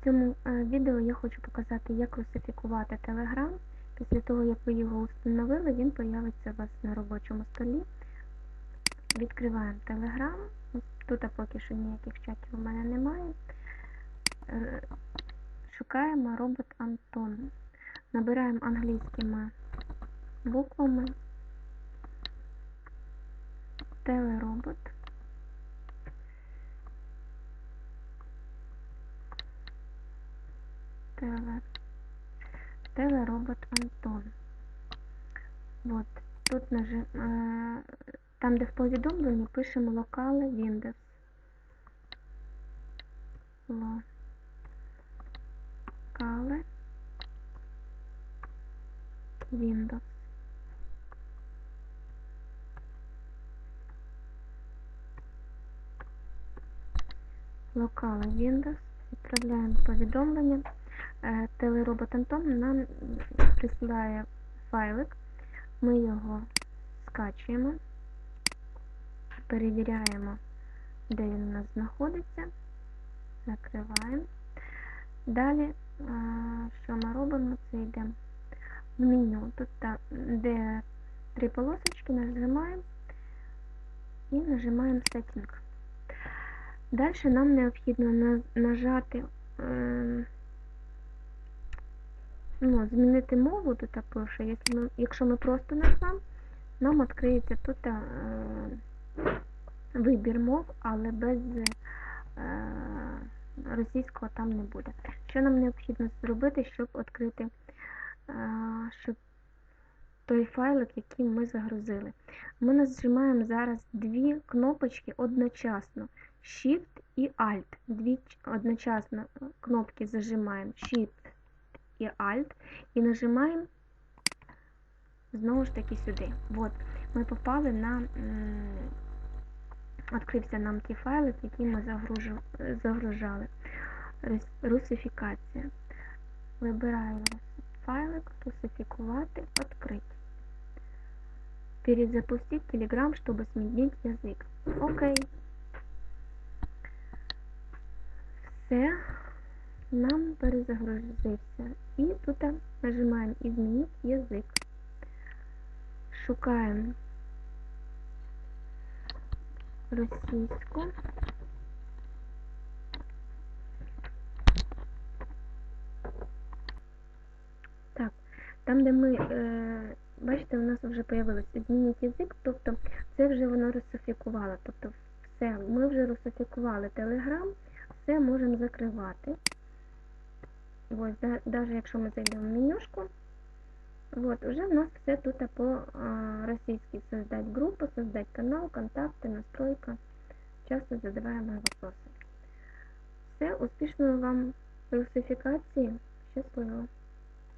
В цьому е, відео я хочу показати, як русифікувати Telegram. Після того, як ви його установили, він появиться у вас на робочому столі. Відкриваємо Telegram. Тут поки що ніяких чатів у мене немає. Е, Шукаємо робот Антон. Набираємо англійськими буквами телеробот. Теле. Телеробот Антон. Вот. Тут нажим, там, де в повідомленні, пишемо локали Windows. Локали Windows. Локали Windows. Відправляємо повідомлення. Е, Телеробот Антон нам присилає файлик. Ми його скачуємо, перевіряємо, де він у нас знаходиться, закриваємо. Далі, е, що ми робимо, це йдемо в меню. Тут та- де три полосочки, нажимаємо і нажимаємо Setting. Далі нам необхідно нажати, е, ну, змінити мову тут пише. Якщо ми, просто нажмемо, нам відкриється тут е, вибір мов, але без е, російського там не буде. Що нам необхідно зробити, щоб відкрити е, той файлик, який ми загрузили. Ми нажимаємо зараз дві кнопочки одночасно. Shift і Alt. Дві одночасно кнопки зажимаємо Shift і Alt і нажимаємо знову ж таки сюди. От, ми попали на відкрився нам ті файли, які ми загружали. Рус- Русифікація. Вибираємо файлик, русифікувати, відкрити. Перезапустить Telegram, чтобы сменить язык. Окей. Все. Нам перезагрузився. І тут нажимаємо «Изменить язик». Шукаємо російську. Так, там, де ми, е, бачите, у нас вже появилось «Змінить язик», тобто це вже воно русифікувало. Тобто все, ми вже русифікували Telegram, все можемо закривати. Ось, да, навіть якщо ми зайдемо в менюшку, вот, уже у нас все тут по-російськи. Создать группу, создать канал, контакты, настройка. Часто задаваемые вопросы. Все, успішної вам русифікації. Щасливо!